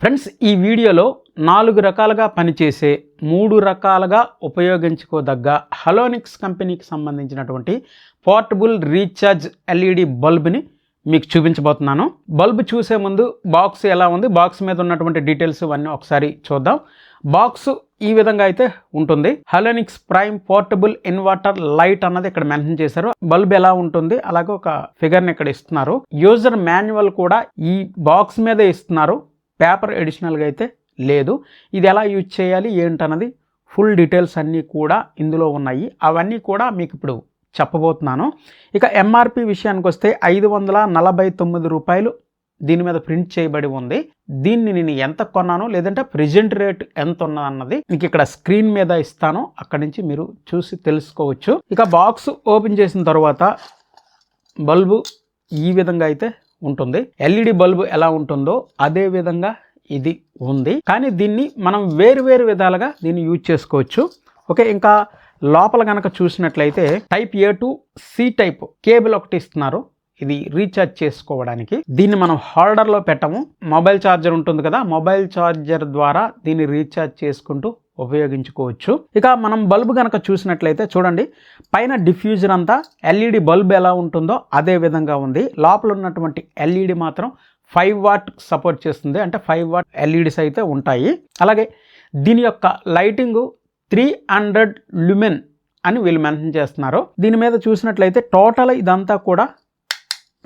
Friends ఈ వీడియోలో నాలుగు రకాలుగా పనిచేసే మూడు రకాలుగా ఉపయోగించుకోదగ్గ హలోనిక్స్ కంపెనీకి సంబంధించినటువంటి పోర్టబుల్ రీఛార్జ్ ఎల్ఈడి బల్బ్ని మీకు చూపించబోతున్నాను. బల్బ్ చూసే ముందు బాక్స్ ఎలా ఉంది బాక్స్ మీద ఉన్నటువంటి డీటెయిల్స్ ఇవన్నీ ఒకసారి చూద్దాం. బాక్స్ ఈ విధంగా అయితే ఉంటుంది. Halonix prime portable inverter light అన్నది ఇక్కడ మెన్షన్ చేశారు. బల్బ్ ఎలా ఉంటుంది అలాగే ఒక ఫిగర్ని ఇక్కడ ఇస్తున్నారు. యూజర్ మాన్యువల్ కూడా ఈ బాక్స్ మీదే ఇస్తున్నారు. పేపర్ ఎడిషనల్గా అయితే లేదు. ఇది ఎలా యూజ్ చేయాలి? ఏంటన్నది ఫుల్ డీటెయిల్స్ అన్నీ కూడా ఇందులో ఉన్నాయి. అవన్నీ కూడా మీకు ఇప్పుడు చెప్పబోతున్నాను. ఇక ఎంఆర్పి విషయానికి వస్తే ఐదు వందల నలభై తొమ్మిది రూపాయలు దీని మీద ప్రింట్ చేయబడి ఉంది. దీన్ని నేను ఎంత కొన్నాను లేదంటే ప్రెజెంట్ రేట్ ఎంత ఉన్నదన్నది మీకు ఇక్కడ స్క్రీన్ మీద ఇస్తాను. అక్కడి నుంచి మీరు చూసి తెలుసుకోవచ్చు. ఇక బాక్స్ ఓపెన్ చేసిన తర్వాత బల్బు ఈ విధంగా అయితే ఉంటుంది. ఎల్ఈడి బల్బు ఎలా ఉంటుందో అదే విధంగా ఇది ఉంది. కానీ దీన్ని మనం వేరు వేరు విధాలుగా దీన్ని యూజ్ చేసుకోవచ్చు. ఓకే ఇంకా లోపల కనుక చూసినట్లయితే type A to C type cable ఒకటి ఇస్తున్నారు. ఇది రీఛార్జ్ చేసుకోవడానికి. దీన్ని మనం హోల్డర్లో పెట్టము. మొబైల్ ఛార్జర్ ఉంటుంది కదా మొబైల్ ఛార్జర్ ద్వారా దీన్ని రీఛార్జ్ చేసుకుంటూ ఉపయోగించుకోవచ్చు. ఇక మనం బల్బు కనుక చూసినట్లయితే చూడండి పైన డిఫ్యూజర్ అంతా ఎల్ఈడి బల్బ్ ఎలా ఉంటుందో అదే విధంగా ఉంది. లోపల ఉన్నటువంటి ఎల్ఈడి మాత్రం ఫైవ్ వాట్ సపోర్ట్ చేస్తుంది. అంటే ఫైవ్ వాట్ ఎల్ఈడిస్ అయితే ఉంటాయి. అలాగే దీని యొక్క లైటింగ్ త్రీ హండ్రెడ్ లుమెన్ అని వీళ్ళు మెన్షన్ చేస్తున్నారు. దీని మీద చూసినట్లయితే టోటల్ ఇదంతా కూడా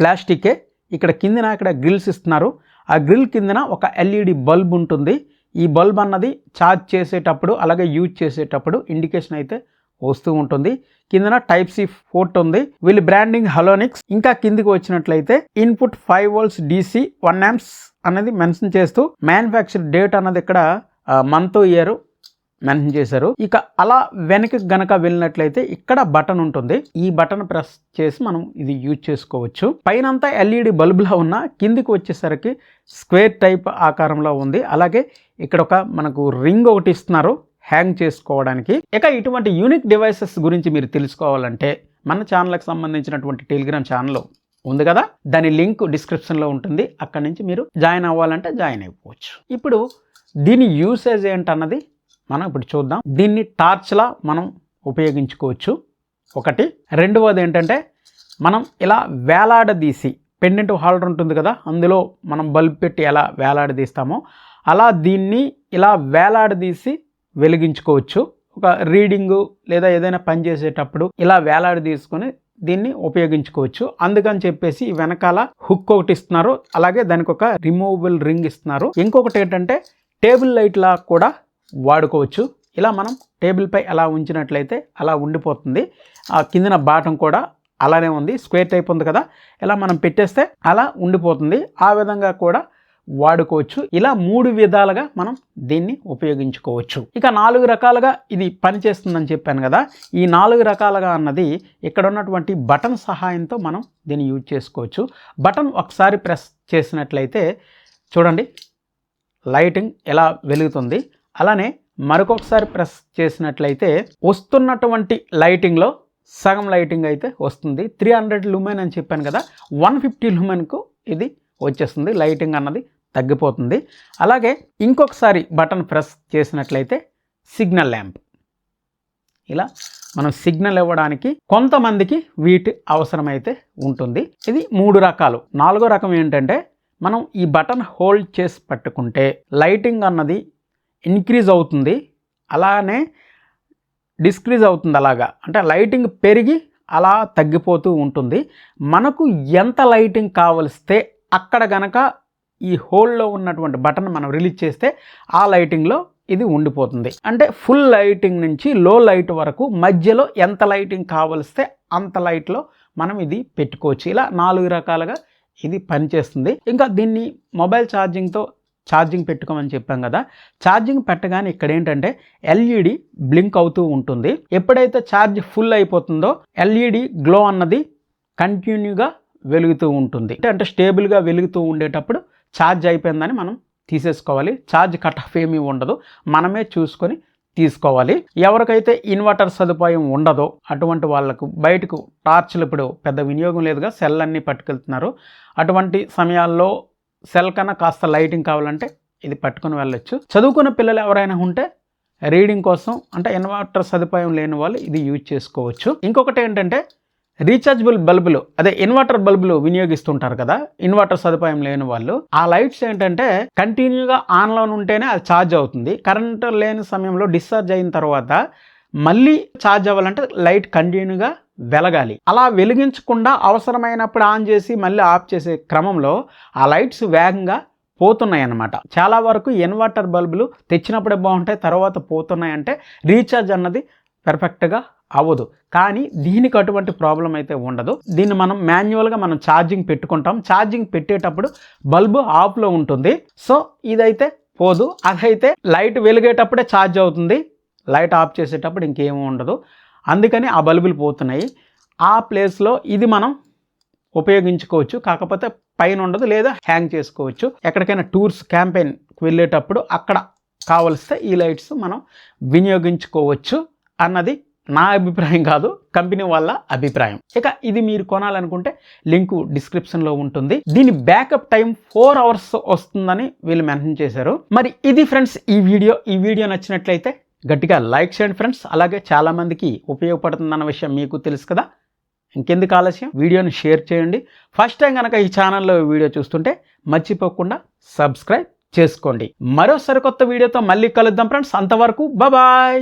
ప్లాస్టికే. ఇక్కడ కిందన ఇక్కడ గ్రిల్స్ ఇస్తున్నారు. ఆ గ్రిల్ కిందన ఒక ఎల్ఈడి బల్బ్ ఉంటుంది. ఈ బల్బ్ అన్నది ఛార్జ్ చేసేటప్పుడు అలాగే యూజ్ చేసేటప్పుడు ఇండికేషన్ అయితే వస్తూ ఉంటుంది. కిందన టైప్ సి ఫోర్ట్ ఉంది. వీళ్ళు బ్రాండింగ్ హలోనిక్స్. ఇంకా కిందికి వచ్చినట్లయితే input five volts DC one amps అనేది మెన్షన్ చేస్తూ మ్యానుఫ్యాక్చర్ డేట్ అన్నది ఇక్కడ మంత్ ఇయర్ మెన్షన్ చేశారు. ఇక అలా వెనక్కి గనక వెళ్ళినట్లయితే ఇక్కడ బటన్ ఉంటుంది. ఈ బటన్ ప్రెస్ చేసి మనం ఇది యూజ్ చేసుకోవచ్చు. పైనంతా ఎల్ఈడి బల్బులా ఉన్న కిందికి వచ్చేసరికి స్క్వేర్ టైప్ ఆకారంలో ఉంది. అలాగే ఇక్కడ ఒక మనకు రింగ్ ఒకటి ఇస్తున్నారు హ్యాంగ్ చేసుకోవడానికి. ఇక ఇటువంటి యూనిక్ డివైసెస్ గురించి మీరు తెలుసుకోవాలంటే మన ఛానల్కి సంబంధించినటువంటి టెలిగ్రామ్ ఛానల్ ఉంది కదా? దాని లింక్ డిస్క్రిప్షన్లో ఉంటుంది. అక్కడి నుంచి మీరు జాయిన్ అవ్వాలంటే జాయిన్ అయిపోవచ్చు. ఇప్పుడు దీని యూసేజ్ ఏంటన్నది మనం ఇప్పుడు చూద్దాం. దీన్ని టార్చ్లా మనం ఉపయోగించుకోవచ్చు. ఒకటి. రెండవది ఏంటంటే మనం ఇలా వేలాడదీసి పెండెంట్ హోల్డర్ ఉంటుంది కదా అందులో మనం బల్బ్ పెట్టి ఎలా వేలాడదీస్తామో అలా దీన్ని ఇలా వేలాడదీసి వెలిగించుకోవచ్చు. ఒక రీడింగు లేదా ఏదైనా పని చేసేటప్పుడు ఇలా వేలాడదీసుకొని దీన్ని ఉపయోగించుకోవచ్చు. అందుకని చెప్పేసి వెనకాల హుక్ ఒకటి ఇస్తున్నారు. అలాగే దానికి ఒక రిమూవబుల్ రింగ్ ఇస్తున్నారు. ఇంకొకటి ఏంటంటే టేబుల్ లైట్లా కూడా వాడుకోవచ్చు. ఇలా మనం టేబుల్పై అలా ఉంచినట్లయితే అలా ఉండిపోతుంది. ఆ కిందన బాటం కూడా అలానే ఉంది. స్క్వేర్ టైప్ ఉంది కదా. ఇలా మనం పెట్టేస్తే అలా ఉండిపోతుంది. ఆ విధంగా కూడా వాడుకోవచ్చు. ఇలా మూడు విధాలుగా మనం దీన్ని ఉపయోగించుకోవచ్చు. ఇక నాలుగు రకాలుగా ఇది పనిచేస్తుందని చెప్పాను కదా. ఈ నాలుగు రకాలుగా అన్నది ఇక్కడ ఉన్నటువంటి బటన్ సహాయంతో మనం దీన్ని యూజ్ చేసుకోవచ్చు. బటన్ ఒకసారి ప్రెస్ చేసినట్లయితే చూడండి లైటింగ్ ఎలా వెలుగుతుంది. అలానే మరొకొకసారి ప్రెస్ చేసినట్లయితే వస్తున్నటువంటి లైటింగ్లో సగం లైటింగ్ అయితే వస్తుంది. త్రీ హండ్రెడ్ లూమెన్ అని చెప్పాను కదా వన్ ఫిఫ్టీ లూమెన్కు ఇది వచ్చేస్తుంది. లైటింగ్ అన్నది తగ్గిపోతుంది. అలాగే ఇంకొకసారి బటన్ ప్రెస్ చేసినట్లయితే సిగ్నల్ ల్యాంప్. ఇలా మనం సిగ్నల్ ఇవ్వడానికి కొంతమందికి వీటి అవసరమైతే ఉంటుంది. ఇది మూడు రకాలు. నాలుగో రకం ఏంటంటే మనం ఈ బటన్ హోల్డ్ చేసి పట్టుకుంటే లైటింగ్ అన్నది ఇంక్రీజ్ అవుతుంది. అలానే డిస్క్రీజ్ అవుతుంది అలాగా. అంటే లైటింగ్ పెరిగి అలా తగ్గిపోతూ ఉంటుంది. మనకు ఎంత లైటింగ్ కావలిస్తే అక్కడ గనక ఈ హోల్లో ఉన్నటువంటి బటన్ మనం రిలీజ్ చేస్తే ఆ లైటింగ్లో ఇది ఉండిపోతుంది. అంటే ఫుల్ లైటింగ్ నుంచి లో లైట్ వరకు మధ్యలో ఎంత లైటింగ్ కావలిస్తే అంత లైట్లో మనం ఇది పెట్టుకోవచ్చు. ఇలా నాలుగు రకాలుగా ఇది పనిచేస్తుంది. ఇంకా దీన్ని మొబైల్ ఛార్జింగ్తో ఛార్జింగ్ పెట్టుకోమని చెప్పాం కదా ఛార్జింగ్ పెట్టగానే ఇక్కడ ఏంటంటే ఎల్ఈడి బ్లింక్ అవుతూ ఉంటుంది. ఎప్పుడైతే ఛార్జ్ ఫుల్ అయిపోతుందో ఎల్ఈడి గ్లో అన్నది కంటిన్యూగా వెలుగుతూ ఉంటుంది. అంటే స్టేబుల్గా వెలుగుతూ ఉండేటప్పుడు ఛార్జ్ అయిపోయిందని మనం తీసేసుకోవాలి. ఛార్జ్ కట్ ఆఫ్ ఏమీ ఉండదు. మనమే చూసుకొని తీసుకోవాలి. ఎవరికైతే ఇన్వర్టర్ సదుపాయం ఉండదో అటువంటి వాళ్ళకు బయటకు టార్చ్లు ఇప్పుడు పెద్ద వినియోగం లేదుగా సెల్ అన్నీ పట్టుకెళ్తున్నారు. అటువంటి సమయాల్లో సెల్ కన్నా కాస్త లైటింగ్ కావాలంటే ఇది పట్టుకొని వెళ్ళొచ్చు. చదువుకున్న పిల్లలు ఎవరైనా ఉంటే రీడింగ్ కోసం అంటే ఇన్వర్టర్ సదుపాయం లేని వాళ్ళు ఇది యూజ్ చేసుకోవచ్చు. ఇంకొకటి ఏంటంటే రీఛార్జబుల్ బల్బులు అదే ఇన్వర్టర్ బల్బులు వినియోగిస్తుంటారు కదా ఇన్వర్టర్ సదుపాయం లేని వాళ్ళు. ఆ లైట్స్ ఏంటంటే కంటిన్యూగా ఆన్లో ఉంటేనే అది ఛార్జ్ అవుతుంది. కరెంట్ లేని సమయంలో డిశ్చార్జ్ అయిన తర్వాత మళ్ళీ ఛార్జ్ అవ్వాలంటే లైట్ కంటిన్యూగా వెలగాలి. అలా వెలిగించకుండా అవసరమైనప్పుడు ఆన్ చేసి మళ్ళీ ఆఫ్ చేసే క్రమంలో ఆ లైట్స్ వేగంగా పోతున్నాయి అన్నమాట చాలా వరకు ఇన్వర్టర్ బల్బులు తెచ్చినప్పుడే బాగుంటాయి తర్వాత పోతున్నాయి అంటే రీఛార్జ్ అన్నది పెర్ఫెక్ట్గా అవ్వదు. కానీ దీనికి అటువంటి ప్రాబ్లం అయితే ఉండదు. దీన్ని మనం మాన్యువల్గా మనం ఛార్జింగ్ పెట్టుకుంటాం. ఛార్జింగ్ పెట్టేటప్పుడు బల్బు ఆఫ్లో ఉంటుంది. సో ఇదైతే పోదు. అదైతే లైట్ వెలిగేటప్పుడే ఛార్జ్ అవుతుంది. లైట్ ఆఫ్ చేసేటప్పుడు ఇంకేమీ ఉండదు. అందుకని ఆ బల్బులు పోతున్నాయి. ఆ ప్లేస్లో ఇది మనం ఉపయోగించుకోవచ్చు. కాకపోతే పైన ఉండదు లేదా హ్యాంగ్ చేసుకోవచ్చు. ఎక్కడికైనా టూర్స్ క్యాంపెయిన్కి వెళ్ళేటప్పుడు అక్కడ కావలిస్తే ఈ లైట్స్ మనం వినియోగించుకోవచ్చు అన్నది నా అభిప్రాయం కాదు కంపెనీ వాళ్ళ అభిప్రాయం. ఇక ఇది మీరు కొనాలనుకుంటే లింకు డిస్క్రిప్షన్లో ఉంటుంది. దీని బ్యాకప్ టైం ఫోర్ అవర్స్ వస్తుందని వీళ్ళు మెన్షన్ చేశారు. మరి ఇది ఫ్రెండ్స్ ఈ వీడియో. ఈ వీడియో నచ్చినట్లయితే గట్టిగా లైక్ చేయండి ఫ్రెండ్స్. అలాగే చాలామందికి ఉపయోగపడుతుందన్న విషయం మీకు తెలుసు కదా. ఇంకెందుకు ఆలస్యం? వీడియోని షేర్ చేయండి. ఫస్ట్ టైం కనుక ఈ ఛానల్లో వీడియో చూస్తుంటే మర్చిపోకుండా సబ్స్క్రైబ్ చేసుకోండి. మరో సరికొత్త వీడియోతో మళ్ళీ కలుద్దాం ఫ్రెండ్స్. అంతవరకు బాయ్